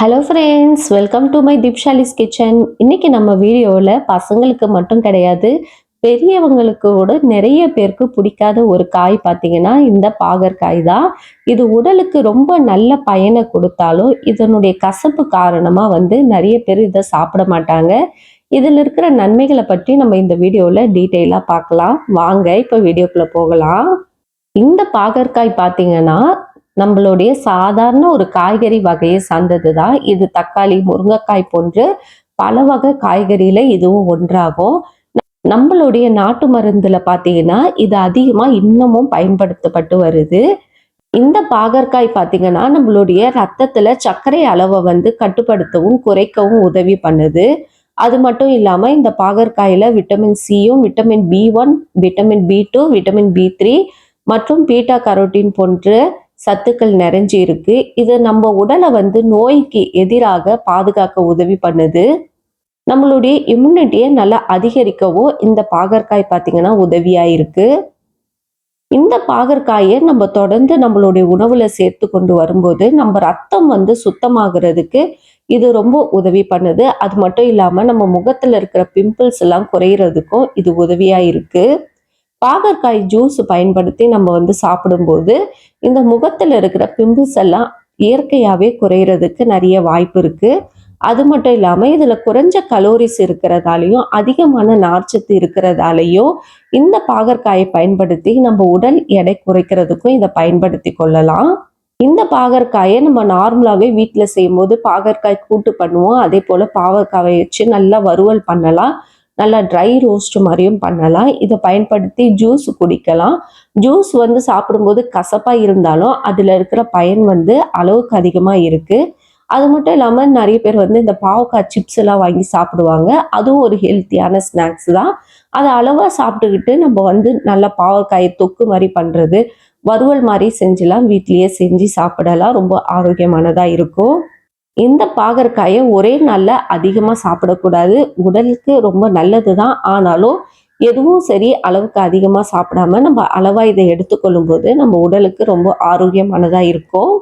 Hello friends welcome to my Deepshali's kitchen இன்னைக்கு நம்ம வீடியோவில் பசங்களுக்கு மட்டும் கிடையாது பெரியவங்களுக்கு கூட நிறைய பேருக்கு பிடிக்காத ஒரு காய் பார்த்தீங்கன்னா இந்த பாகற்காய் தான் இது உடலுக்கு ரொம்ப நல்ல பயனை கொடுத்தாலும் இதனுடைய கசப்பு காரணமாக வந்து நிறைய பேர் இதை சாப்பிட மாட்டாங்க. இதில் இருக்கிற நன்மைகளை பற்றி நம்ம இந்த வீடியோவில் டீட்டெயிலாக பார்க்கலாம். வாங்க இப்போ வீடியோக்குள்ளே போகலாம். இந்த பாகற்காய் பார்த்தீங்கன்னா நம்மளுடைய சாதாரண ஒரு காய்கறி வகையை சார்ந்தது தான் இது தக்காளி முருங்கைக்காய் போன்று பல வகை காய்கறியில இதுவும் ஒன்றாகும். நம்மளுடைய நாட்டு மருந்துல பார்த்தீங்கன்னா இது அதிகமா இன்னமும் பயன்படுத்தப்பட்டு வருது. இந்த பாகற்காய் பார்த்தீங்கன்னா நம்மளுடைய ரத்தத்துல சர்க்கரை அளவை வந்து கட்டுப்படுத்தவும் குறைக்கவும் உதவி பண்ணுது. அது மட்டும் இல்லாம இந்த பாகற்காயில vitamin சியும் vitamin B one vitamin B two vitamin B three மற்றும் பீட்டா கரோட்டின் போன்ற சத்துக்கள் நிறைஞ்சு இருக்கு. இது நம்ம உடலை வந்து நோய்க்கு எதிராக பாதுகாக்க உதவி பண்ணுது. நம்மளுடைய இம்யூனிட்டியை நல்லா அதிகரிக்கவும் இந்த பாகற்காய் பார்த்தீங்கன்னா உதவியா இருக்கு. இந்த பாகற்காயை நம்ம தொடர்ந்து நம்மளுடைய உணவுல சேர்த்து கொண்டு வரும்போது நம்ம ரத்தம் வந்து சுத்தமாகிறதுக்கு இது ரொம்ப உதவி பண்ணுது. அது மட்டும் இல்லாம நம்ம முகத்துல இருக்கிற பிம்பிள்ஸ் எல்லாம் குறையிறதுக்கும் இது உதவியா இருக்கு. பாகற்காய் ஜூஸ் பயன்படுத்தி நம்ம வந்து சாப்பிடும்போது இந்த முகத்தில் இருக்கிற பிம்பிள்ஸ் எல்லாம் இயற்கையாகவே குறையிறதுக்கு நிறைய வாய்ப்பு இருக்குது அது மட்டும் இல்லாமல் இதில் குறைஞ்ச கலோரிஸ் இருக்கிறதாலையும் அதிகமான நார்ச்சத்து இருக்கிறதாலையும் இந்த பாகற்காயை பயன்படுத்தி நம்ம உடல் எடை குறைக்கிறதுக்கும் இதை பயன்படுத்தி கொள்ளலாம். இந்த பாகற்காயை நம்ம நார்மலாகவே வீட்டில் செய்யும்போது பாகற்காய் கூட்டு பண்ணுவோம். அதே போல் பாகற்காயை வச்சு நல்லா வறுவல் பண்ணலாம். நல்லா ட்ரை ரோஸ்ட் மாதிரியும் பண்ணலாம். இதை பயன்படுத்தி ஜூஸ் குடிக்கலாம். ஜூஸ் வந்து சாப்பிடும்போது கசப்பாக இருந்தாலும் அதில் இருக்கிற பயன் வந்து அளவுக்கு அதிகமாக இருக்குது அது மட்டும் இல்லாமல் நிறைய பேர் வந்து இந்த பாவக்காய் சிப்ஸ் எல்லாம் வாங்கி சாப்பிடுவாங்க. அதுவும் ஒரு ஹெல்த்தியான ஸ்நாக்ஸ் தான். அதை அளவாக சாப்பிட்டுக்கிட்டு நம்ம வந்து நல்லா பாவக்காயை தொக்கு மாதிரி பண்ணுறது வறுவல் மாதிரி செஞ்சுலாம் வீட்லேயே செஞ்சு சாப்பிடலாம். ரொம்ப ஆரோக்கியமானதாக இருக்கும். இந்த பாகற்காயை ஒரே நாளில் அதிகமாக சாப்பிடக்கூடாது. உடலுக்கு ரொம்ப நல்லது தான் ஆனாலும் எதுவும் சரி அளவுக்கு அதிகமாக சாப்பிடாம நம்ம அளவாக இதை எடுத்துக்கொள்ளும் போது நம்ம உடலுக்கு ரொம்ப ஆரோக்கியமானதாக இருக்கும்.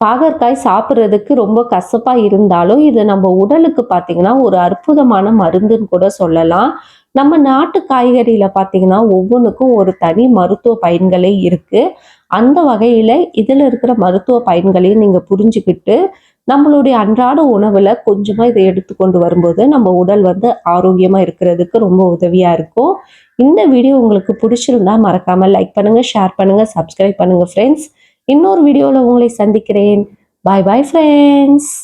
பாகற்காய் சாப்பிட்றதுக்கு ரொம்ப கசப்பாக இருந்தாலும் இது நம்ம உடலுக்கு பார்த்தீங்கன்னா ஒரு அற்புதமான மருந்துன்னு கூட சொல்லலாம். நம்ம நாட்டு காய்கறியில் பார்த்தீங்கன்னா ஒவ்வொன்றுக்கும் ஒரு தனி மருத்துவ பயன்களே இருக்குது அந்த வகையில் இதில் இருக்கிற மருத்துவ பயன்களையும் நீங்கள் புரிஞ்சுக்கிட்டு நம்மளுடைய அன்றாட உணவில் கொஞ்சமாக இதை எடுத்துக்கொண்டு வரும்போது நம்ம உடல் வந்து ஆரோக்கியமாக இருக்கிறதுக்கு ரொம்ப உதவியாக இருக்கும். இந்த வீடியோ உங்களுக்கு பிடிச்சிருந்தா மறக்காமல் லைக் பண்ணுங்கள் ஷேர் பண்ணுங்கள் சப்ஸ்கிரைப் பண்ணுங்கள் ஃப்ரெண்ட்ஸ் இன்னொரு வீடியோவில் உங்களை சந்திக்கிறேன். பாய் பாய் ஃப்ரெண்ட்ஸ்